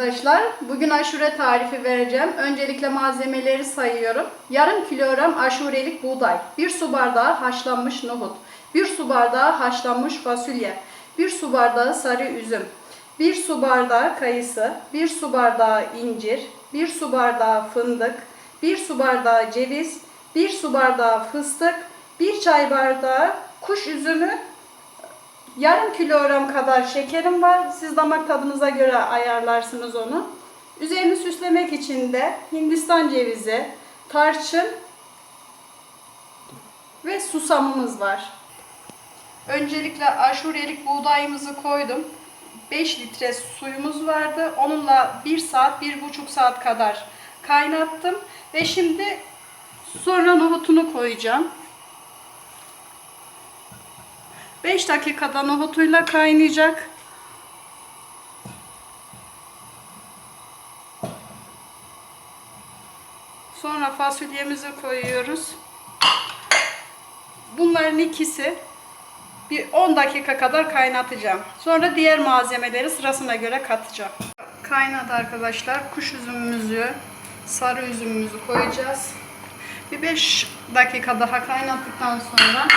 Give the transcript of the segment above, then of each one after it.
arkadaşlar. Bugün aşure tarifi vereceğim. Öncelikle malzemeleri sayıyorum. Yarım kilogram aşurelik buğday, 1 su bardağı haşlanmış nohut, 1 su bardağı haşlanmış fasulye, 1 su bardağı sarı üzüm, 1 su bardağı kayısı, 1 su bardağı incir, 1 su bardağı fındık, 1 su bardağı ceviz, 1 su bardağı fıstık, 1 çay bardağı kuş üzümü, Yarım kilogram kadar şekerim var. Siz damak tadınıza göre ayarlarsınız onu. Üzerini süslemek için de Hindistan cevizi, tarçın ve susamımız var. Öncelikle aşurelik buğdayımızı koydum. 5 litre suyumuz vardı. Onunla 1 saat, 1,5 saat kadar kaynattım. Ve şimdi sonra nohutunu koyacağım. 5 dakikada nohutuyla kaynayacak. Sonra fasulyemizi koyuyoruz. Bunların ikisi bir 10 dakika kadar kaynatacağım. Sonra diğer malzemeleri sırasına göre katacağım. Kaynadı arkadaşlar. Kuş üzümümüzü, sarı üzümümüzü koyacağız. Bir 5 dakika daha kaynattıktan sonra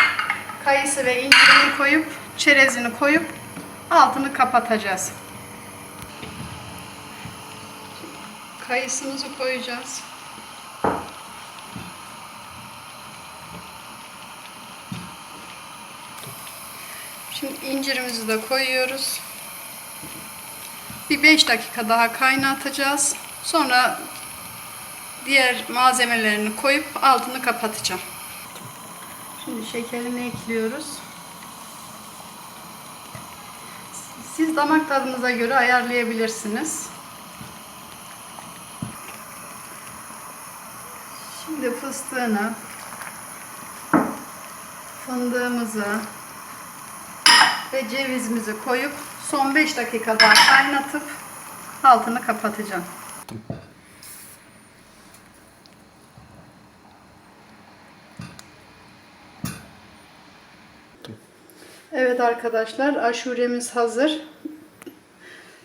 kayısı ve incirini koyup çerezini koyup altını kapatacağız. Kayısımızı koyacağız. Şimdi incirimizi de koyuyoruz. Bir 5 dakika daha kaynatacağız. Sonra diğer malzemelerini koyup altını kapatacağım. Şimdi şekerini ekliyoruz. Siz damak tadınıza göre ayarlayabilirsiniz. Şimdi fıstığını, fındığımızı ve cevizimizi koyup son 5 dakika daha kaynatıp altını kapatacağım. Evet arkadaşlar aşuremiz hazır.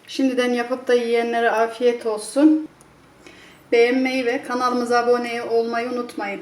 Şimdiden yapıp da yiyenlere afiyet olsun. Beğenmeyi ve kanalımıza abone olmayı unutmayın.